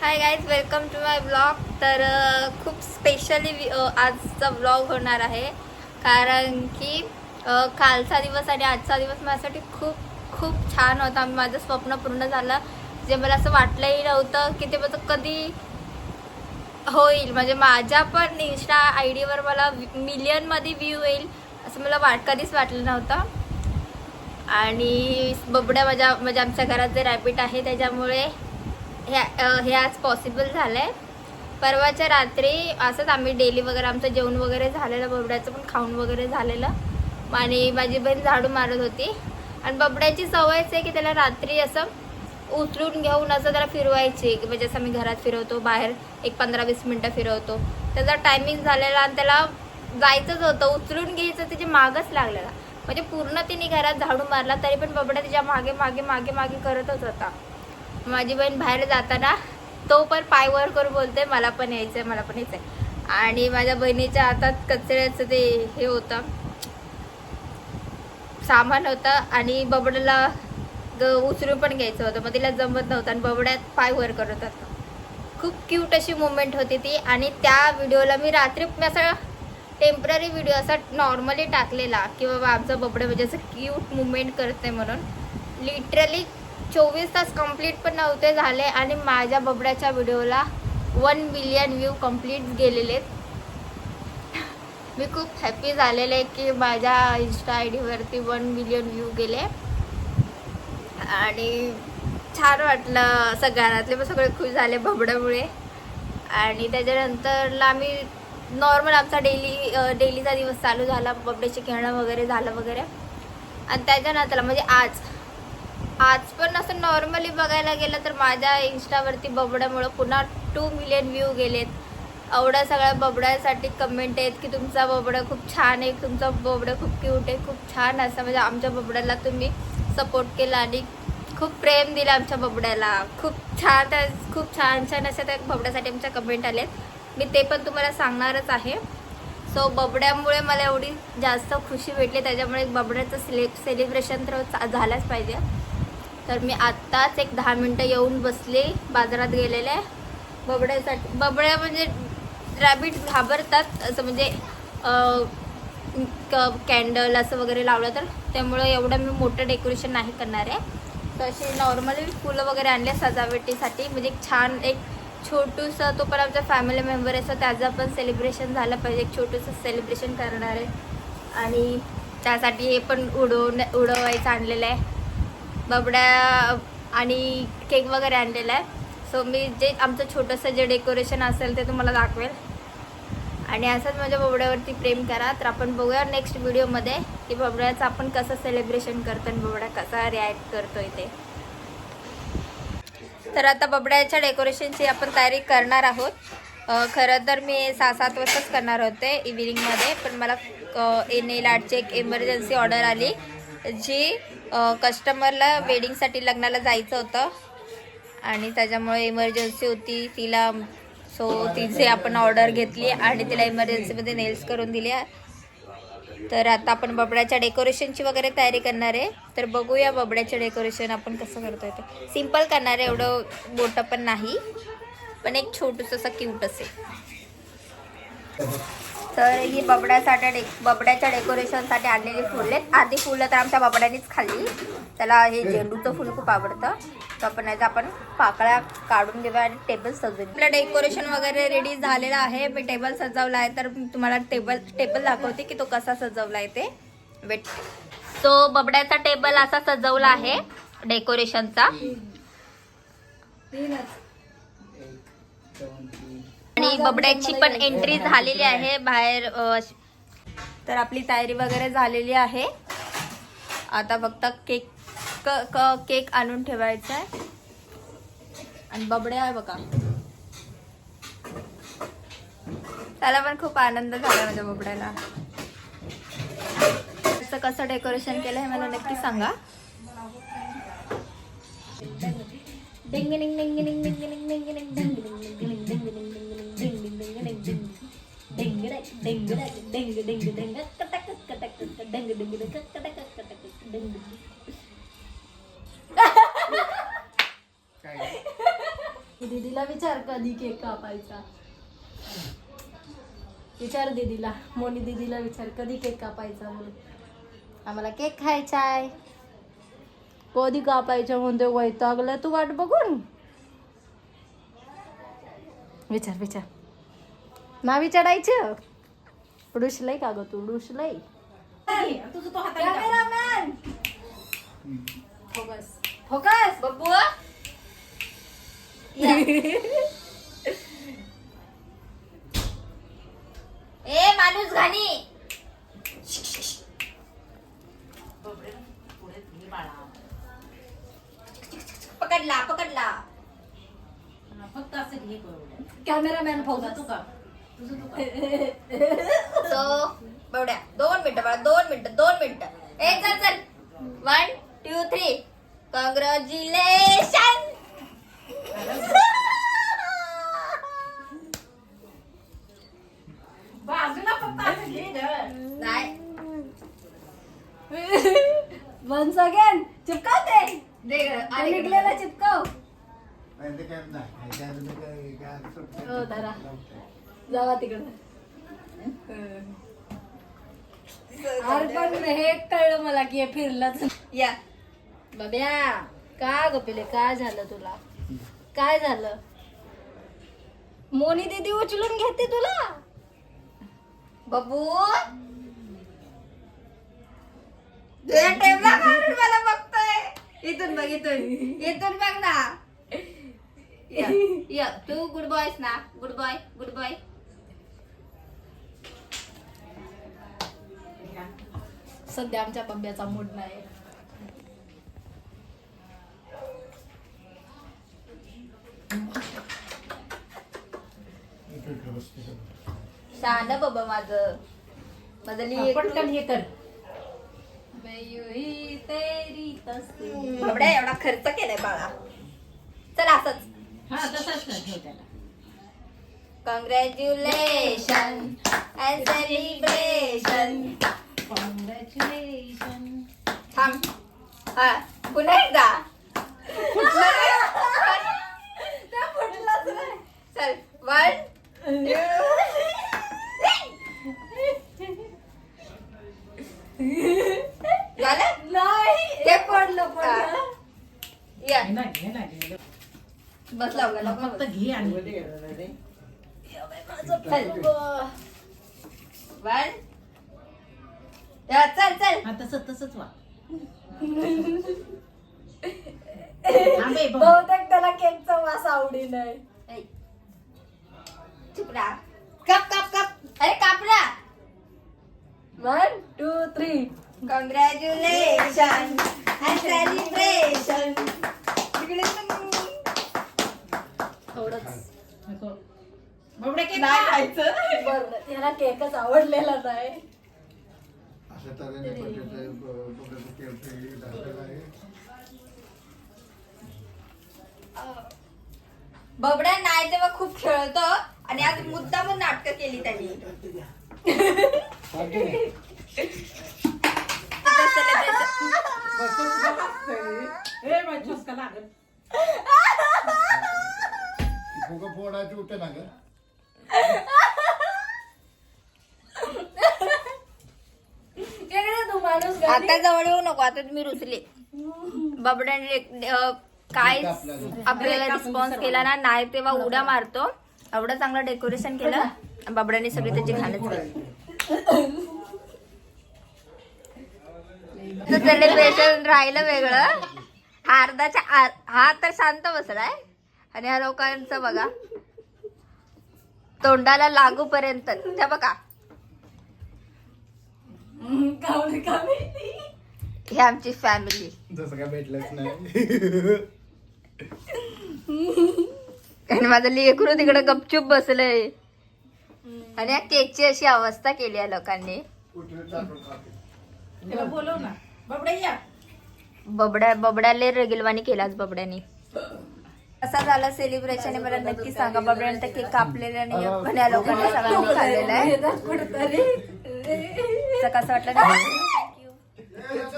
Hi guys welcome to my blog तर खूप specially आजचा ब्लॉग होणार आहे. कारण की कालचा दिवस आणि आजचा दिवस माझ्यासाठी खूप खूप छान होता. माझं स्वप्न पूर्ण झालं. जे मला असं वाटलंही नव्हतं की ते माझं कधी होईल. म्हणजे माझ्या पण इन्स्टा आय डीवर मला मिलियनमध्ये व्ह्यू येईल असं मला वाट कधीच वाटलं नव्हतं. आणि बबड्या माझ्या म्हणजे आमच्या घरात जे रॅबिट आहे त्याच्यामुळे हे हे आज पॉसिबल झालं आहे परवाच्या रात्री असंच आम्ही डेली वगैरे आमचं जेवण वगैरे झालेलं बबड्याचं पण खाऊन वगैरे झालेलं. आणि माझी बहीण झाडू मारत होती. आणि बबड्याची सवयच आहे की त्याला रात्री असं उचलून घेऊन असं त्याला फिरवायची. की म्हणजे असं मी घरात फिरवतो बाहेर एक पंधरा वीस मिनटं फिरवतो. त्याचा टायमिंग झालेला आणि त्याला जायचंच होतं. उचलून घ्यायचं तिचे मागच लागलेला. म्हणजे पूर्ण तिने घरात झाडू मारला तरी पण बबड्या तिच्यामागे मागे मागे मागे करतच होता. माझी बहीण बाहेर जाताना तो पण पायवर करून बोलते मला पण यायचंय मला पण यायचंय. आणि माझ्या बहिणीच्या हातात कचऱ्याचं ते हे होतं. सामान होतं आणि बबड्याला उचलून पण घ्यायचं होतं मग तिला जमत नव्हतं आणि बबड्यात पाय वर करत होता. खूप क्यूट अशी मुवमेंट होती ती आणि त्या व्हिडिओला मी रात्री मी असा टेंपररी व्हिडिओ असा नॉर्मली टाकलेला की बाबा आमचं बबडं म्हणजे असं क्यूट मुवमेंट करते म्हणून. लिटरली चोवीस तास कंप्लीट पण नव्हते झाले आणि माझ्या बबड्याच्या व्हिडिओला वन मिलियन व्ह्यू कंप्लीट गेलेले. आहेत. मी खूप हॅपी झालेले की माझ्या इन्स्टा आय डीवरती वन मिलियन व्ह्यू गेले. आणि छान वाटलं असं घरातले पण सगळे खुश झाले बबड्यामुळे. आणि त्याच्यानंतरला आम्ही नॉर्मल आमचा डेली डेलीचा दिवस चालू झाला बबड्याचे खेळणं वगैरे झालं वगैरे. आणि त्याच्यानंतर म्हणजे आज आज पण असं नॉर्मली बघायला गेलं तर माझ्या इंस्टावरती बबड्यामुळं पुन्हा टू मिलियन व्ह्यू गेलेत. एवढ्या सगळ्या बबड्यासाठी कमेंट आहेत की तुमचा बबडा खूप छान आहे तुमचा बबडा खूप क्यूट आहे खूप छान असं म्हणजे आमच्या बबड्याला तुम्ही सपोर्ट केला आणि खूप प्रेम दिलं आमच्या बबड्याला. खूप छान त्या खूप छान छान अशा त्या बबड्यासाठी आमच्या कमेंट आलेत. मी ते पण तुम्हाला सांगणारच आहे. सो बबड्यामुळे मला एवढी जास्त खुशी भेटली त्याच्यामुळे बबड्याचं सिले सेलिब्रेशन तर चा- झालंच पाहिजे. तर मी आत्ताच एक दहा मिनटं येऊन बसले बाजारात गेलेले. बबड्यासाठी बबड्या म्हणजे रॅबिट घाबरतात असं म्हणजे कॅन्डल असं वगैरे लावलं तर त्यामुळं एवढं मी मोठं डेकोरेशन नाही करणार आहे. तर अशी नॉर्मली फुलं वगैरे आणले सजावटीसाठी. म्हणजे एक छान एक छोटूसं तो पण आमचा फॅमिली मेंबर आहे त्याचं पण सेलिब्रेशन झालं पाहिजे. एक छोटंसं सेलिब्रेशन करणार आहे. आणि त्यासाठी हे पण उडवून उडवायचं आणलेलं आहे. बबड्या आणि केक वगैरे आणलेला आहे. सो मी जे आमचं छोटंसं जे डेकोरेशन असेल ते तुम्हाला दाखवेल. आणि असंच माझ्या बबड्यावरती प्रेम करा. तर आपण बघूया नेक्स्ट व्हिडिओमध्ये की बबड्याचं आपण कसं सेलिब्रेशन करतो आणि बबड्या कसा रिॲक्ट करतो ते. तर आता बबड्याच्या डेकोरेशनची आपण तयारी करणार आहोत. खरं तर मी सहा सात वाजताच करणार होते इव्हिनिंगमध्ये पण मला नेल आर्टची एक इमर्जन्सी ऑर्डर आली. जी कस्टमरला वेडिंगसाठी लग्नाला जायचं होतं. आणि त्याच्यामुळे इमर्जन्सी होती. तिला सो तिचे आपण ऑर्डर घेतली आणि तिला इमर्जन्सीमध्ये नेल्स करून दिल्या. तर आता आपण बबड्याच्या डेकोरेशनची वगैरे तयारी करणार आहे. तर बघूया बबड्याचं डेकोरेशन आपण कसं करतो ते. सिंपल करणार आहे एवढं मोठं पण नाही. पण एक छोटंसं असं क्यूट असेल. तर ही बबड्यासाठी डे बबड्याच्या डेकोरेशनसाठी आणलेली फुलं आहेत. आधी फुलं तर आमच्या बबड्यानेच खाल्ली. त्याला हे झेंडूचं फुल खूप आवडतं. तर आपण याचा आपण पाकळ्या काढून घेऊया आणि टेबल सजवून आपलं डेकोरेशन वगैरे रेडी झालेलं आहे. मी टेबल सजवला आहे. तर तुम्हाला टेबल टेबल दाखवते की तो कसा सजवला आहे ते. वेट तो बबड्याचा टेबल असा सजवला आहे डेकोरेशनचा आणि बबड्याची पण एंट्री झालेली आहे बाहेर तर आपली तयारी वगैरे झालेली आहे. आता फक्त केक क- क- केक आणून ठेवायचा आहे. आणि बबड्या आहे बघा. त्याला पण खूप आनंद झाला माझ्या बबड्याला. त्याचं कसं डेकोरेशन केलं हे मला नक्की सांगा. दीदीला विचार कधी केक कापायचा? विचार दीदीला. मोनी दीदीला विचार कधी केक कापायचा म्हणून. आम्हाला केक खायचा आहे. कधी कापायचं म्हणते वैतागलं तू वाट बघून. विचार विचार. ना विचारायचं? डुशलय का ग तू? डुशलय कॅमेरामॅन! फोकस. फोकस! बब्बू ए माणूस घाणी. कॅमेरामॅन का तुझं तू सो बवड्या दोन मिनिटं बाळा दोन मिनिटं दोन मिनिटं. ए चल चल. वन टू थ्री कॉंग्रॅच्युलेशन बाजूला ग. नाही. वन्स अगेन चिपकाव ते दे गं, ते अरे निघलेला चिपकाव. धरा. जावा तिकडे. अरे पण हे कळलं मला की हे फिरलंच या. बाब्या का गपिले काय झालं तुला? काय झालं? मोनी दीदी उचलून घेते तुला? बबू तुझ्या टेबला मारून मला बघतोय. इथून बघ इथून. इथून बघ ना. या, या तू गुड बॉयस ना गुड बॉय गुड बॉय सध्या आमच्या बब्याचा मूड नाही. शहाणा बाबा माझं. माझं लिहि पटकन हे कर. एवढा खर्च केलाय बाळा. चल असंच. हा तसाच कर ठेव त्याला. कॉंग्रॅच्युलेशन अँड सेलिब्रेशन कॉंग्रॅच्युलेशन थांब. हा पुन्हा एकदा. चल वन झालं? नाही. ते पडलं पडलं. या. घे बस लावला ना. फक्त घे आणि चल. वन. या, चल चल. हा तसं तसंच वा. बघ. बहुतेक त्याला केकचा वास आवडी नाही ऐ. चुप राहा कप कप कप. अरे कापला one two three. Congratulation and celebration तिकडे थोडंच नको. बाबड्या केक नाही खा. खायचं बरं त्याला केकच आवडलेला नाही अशा तऱ्हेने बटाटे, ब- बटाटे केळफुली टाकलेलं आहे. बबड्या नाही तेव्हा खूप खेळतो आणि आज मुद्दामून नाटकं केली त्यांनी सांगते ना. ए, बाई, ठसका लागल. फुगं फोडायचे होते ना ग. तू माणूस. आता जवळ येऊ नको आता तुम्ही रुचले बबड्याने अं, काय आपल्याला. रिस्पॉन्स केला ना नाही तेव्हा उड्या मारतो. एवढं चांगलं डेकोरेशन केलं बबड्याने सगळी त्याची घाणच केली सेलिब्रेशन राहिलं वेगळं. हा अर्धाच्या आत हा तर शांत बसलाय. आणि ह्या लोकांचं बघा. तोंडाला लागू पर्यंत त्या बघा. ही आमची फॅमिली जसं काय भेटलंच नाही. आणि माझं लेकरू तिकडे गपचूप बसलंय. आणि या केकची अशी अवस्था केली आहे लोकांनी. या. बबड्या बबड्याले रेगिलवाणी केलाच बबड्यानी. कसा झाला सेलिब्रेशन आहे मला नक्की सांगा बबड्याने तर केक कापलेला नाही पण या लोकांनी सगळ्यांनी खाल्लेला आहे तर कसं वाटलं थँक्यू